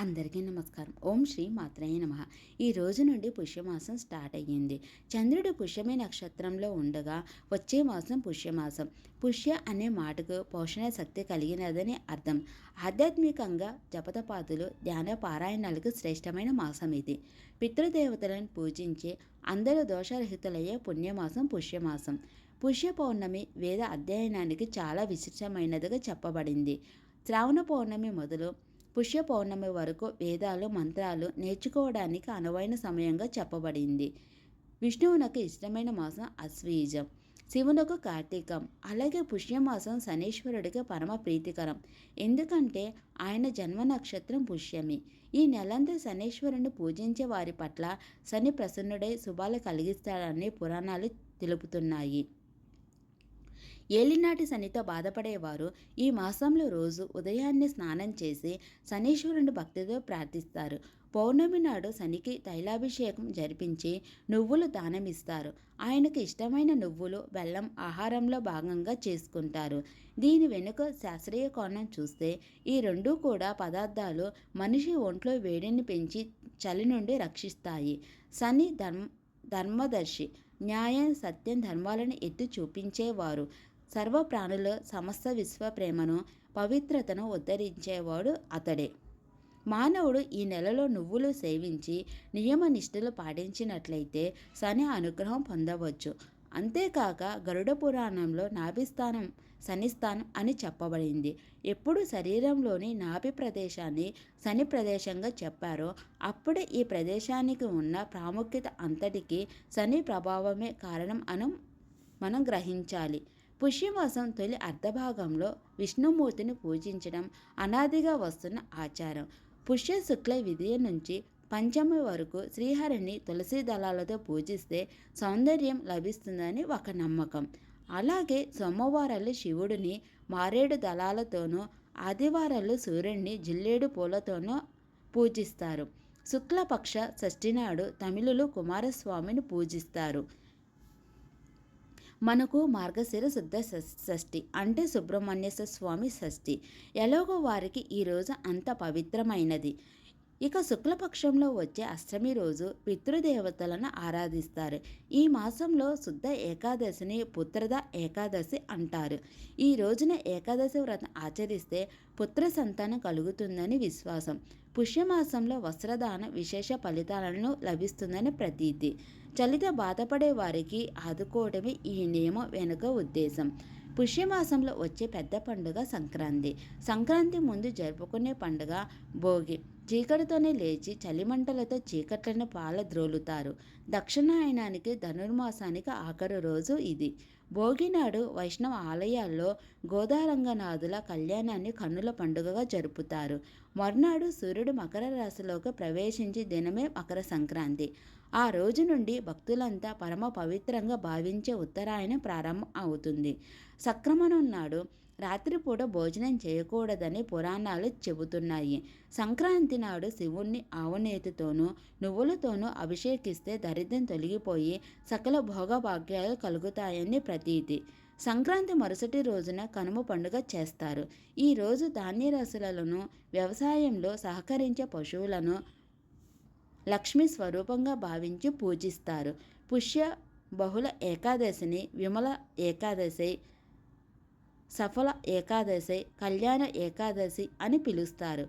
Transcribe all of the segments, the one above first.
అందరికీ నమస్కారం. ఓం శ్రీ మాత్రయ్య నమ. ఈ రోజు నుండి పుష్యమాసం స్టార్ట్ అయ్యింది. చంద్రుడు పుష్యమే నక్షత్రంలో ఉండగా వచ్చే మాసం పుష్యమాసం. పుష్య అనే మాటకు పోషణ శక్తి కలిగినదని అర్థం. ఆధ్యాత్మికంగా జపతపాతులు ధ్యాన పారాయణాలకు శ్రేష్టమైన మాసం ఇది. పితృదేవతలను పూజించే అందరూ దోషరహితులయ్యే పుణ్యమాసం పుష్యమాసం. పుష్య పౌర్ణమి వేద అధ్యయనానికి చాలా విశిష్టమైనదిగా చెప్పబడింది. శ్రావణ పౌర్ణమి మొదలు పుష్య పౌర్ణమి వరకు వేదాలు మంత్రాలు నేర్చుకోవడానికి అనువైన సమయంగా చెప్పబడింది. విష్ణువునకు ఇష్టమైన మాసం అశ్వీజం శివునకు కార్తీకం అలాగే పుష్యమాసం శనీశ్వరుడికి పరమ ప్రీతికరం. ఎందుకంటే ఆయన జన్మ నక్షత్రం పుష్యమి. ఈ నెలంతా శనీశ్వరుని పూజించే వారి పట్ల శని ప్రసన్నుడై శుభాలు కలిగిస్తాడని పురాణాలు తెలుపుతున్నాయి. ఏలినాటి శనితో బాధపడేవారు. ఈ మాసంలో రోజు ఉదయాన్నే స్నానం చేసి శనీశ్వరుని భక్తితో ప్రార్థిస్తారు. పౌర్ణమి నాడు శనికి తైలాభిషేకం జరిపించి నువ్వులు దానమిస్తారు. ఆయనకు ఇష్టమైన నువ్వులు బెల్లం ఆహారంలో భాగంగా చేసుకుంటారు. దీని వెనుక శాస్త్రీయ కోణం చూస్తే ఈ రెండూ కూడా పదార్థాలు మనిషి ఒంట్లో వేడిని పెంచి చలి నుండి రక్షిస్తాయి. శని ధర్మ ధర్మదర్శి న్యాయం సత్యం ధర్మాలను ఎత్తి చూపించేవారు. సర్వ ప్రాణుల సమస్త విశ్వ ప్రేమను పవిత్రతను ఉద్ధరించేవాడు అతడే. మానవుడు ఈ నెలలో నువ్వులు సేవించి నియమ నిష్ఠలు పాటించినట్లయితే శని అనుగ్రహం పొందవచ్చు. అంతేకాక గరుడ పురాణంలో నాభిస్థానం శనిస్థానం అని చెప్పబడింది. ఎప్పుడు శరీరంలోని నాభి ప్రదేశాన్ని శని ప్రదేశంగా చెప్పారో అప్పుడే ఈ ప్రదేశానికి ఉన్న ప్రాముఖ్యత అంతటికీ శని ప్రభావమే కారణం అను మనం గ్రహించాలి. పుష్యమాసం తొలి అర్ధభాగంలో విష్ణుమూర్తిని పూజించడం అనాదిగా వస్తున్న ఆచారం. పుష్య శుక్ల విధియ నుంచి పంచమి వరకు శ్రీహరిని తులసి దళాలతో పూజిస్తే సౌందర్యం లభిస్తుందని ఒక నమ్మకం. అలాగే సోమవారాలు శివుడిని మారేడు దళాలతోనూ ఆదివారాలు సూర్యుడిని జిల్లేడు పూలతోనూ పూజిస్తారు. శుక్లపక్ష షష్ఠి నాడు తమిళులు కుమారస్వామిని పూజిస్తారు. మనకు మార్గశిర శుద్ధ షష్ఠి అంటే సుబ్రహ్మణ్యేశ్వర స్వామి షష్ఠి. ఎలాగో వారికి ఈరోజు అంత పవిత్రమైనది. ఇక శుక్లపక్షంలో వచ్చే అష్టమి రోజు పితృదేవతలను ఆరాధిస్తారు. ఈ మాసంలో శుద్ధ ఏకాదశిని పుత్రద ఏకాదశి అంటారు. ఈ రోజున ఏకాదశి వ్రతం ఆచరిస్తే పుత్ర సంతానం కలుగుతుందని విశ్వాసం. పుష్యమాసంలో వస్త్రదాన విశేష ఫలితాలను లభిస్తుందని ప్రతీతి. చలిత బాధపడే వారికి ఆదుకోవడమే ఈ నియమం వెనుక ఉద్దేశం. పుష్యమాసంలో వచ్చే పెద్ద పండుగ సంక్రాంతి. సంక్రాంతి ముందు జరుపుకునే పండుగ భోగి. చీకటితోనే లేచి చలిమంటలతో చీకట్లను పాలద్రోలుతారు. దక్షిణాయనానికి ధనుర్మాసానికి ఆఖరు రోజు ఇది. భోగినాడు వైష్ణవ ఆలయాల్లో గోదారంగనాథుల కళ్యాణాన్ని కన్నుల పండుగగా జరుపుతారు. మర్నాడు సూర్యుడు మకర రాశిలోకి ప్రవేశించి దినమే మకర సంక్రాంతి. ఆ రోజు నుండి భక్తులంతా పరమ పవిత్రంగా భావించే ఉత్తరాయణం ప్రారంభం అవుతుంది. సక్రమణం నాడు రాత్రిపూట భోజనం చేయకూడదని పురాణాలు చెబుతున్నాయి. సంక్రాంతి నాడు శివుణ్ణి ఆవునేతితోనూ నువ్వులతోనూ అభిషేకిస్తే దరిద్రం తొలగిపోయి సకల భోగభాగ్యాలు కలుగుతాయని ప్రతీతి. సంక్రాంతి మరుసటి రోజున కనుమ పండుగ చేస్తారు. ఈ రోజు ధాన్యరాశులను వ్యవసాయంలో సహకరించే పశువులను లక్ష్మి స్వరూపంగా భావించి పూజిస్తారు. పుష్య బహుళ ఏకాదశిని విమల ఏకాదశి సఫల ఏకాదశి కళ్యాణ ఏకాదశి అని పిలుస్తారు.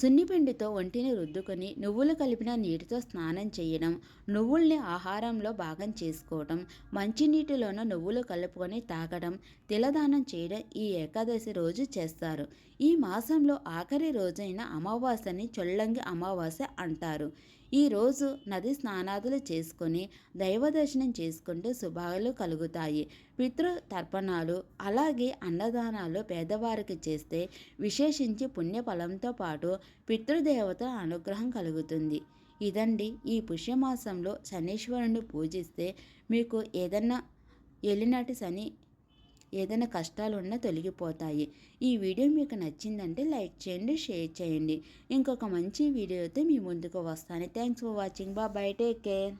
సున్నిపిండితో ఒంటిని రుద్దుకొని నువ్వులు కలిపిన నీటితో స్నానం చేయడం నువ్వుల్ని ఆహారంలో భాగం చేసుకోవడం మంచినీటిలోనూ నువ్వులు కలుపుకొని తాగడం తిలదానం చేయడం ఈ ఏకాదశి రోజు చేస్తారు. ఈ మాసంలో ఆఖరి రోజైన అమావాస్యని చొల్లంగి అమావాస్య అంటారు. ఈ రోజు నది స్నానాదులు చేసుకొని దైవ దర్శనం చేసుకుంటే శుభాలు కలుగుతాయి. పితృ తర్పణాలు అలాగే అన్నదానాలు పేదవారికి చేస్తే విశేషించి పుణ్యఫలంతో పాటు పితృదేవత అనుగ్రహం కలుగుతుంది. ఇదండి ఈ పుష్యమాసంలో శనీశ్వరుని పూజిస్తే మీకు ఏదన్నా ఎలినాటి శని ఏదైనా కష్టాలు ఉన్నా తొలగిపోతాయి. ఈ వీడియో మీకు నచ్చిందంటే లైక్ చేయండి షేర్ చేయండి. ఇంకొక మంచి వీడియోతో మీ ముందుకు వస్తాను. థ్యాంక్స్ ఫర్ వాచింగ్ బా బై టేక్ కేర్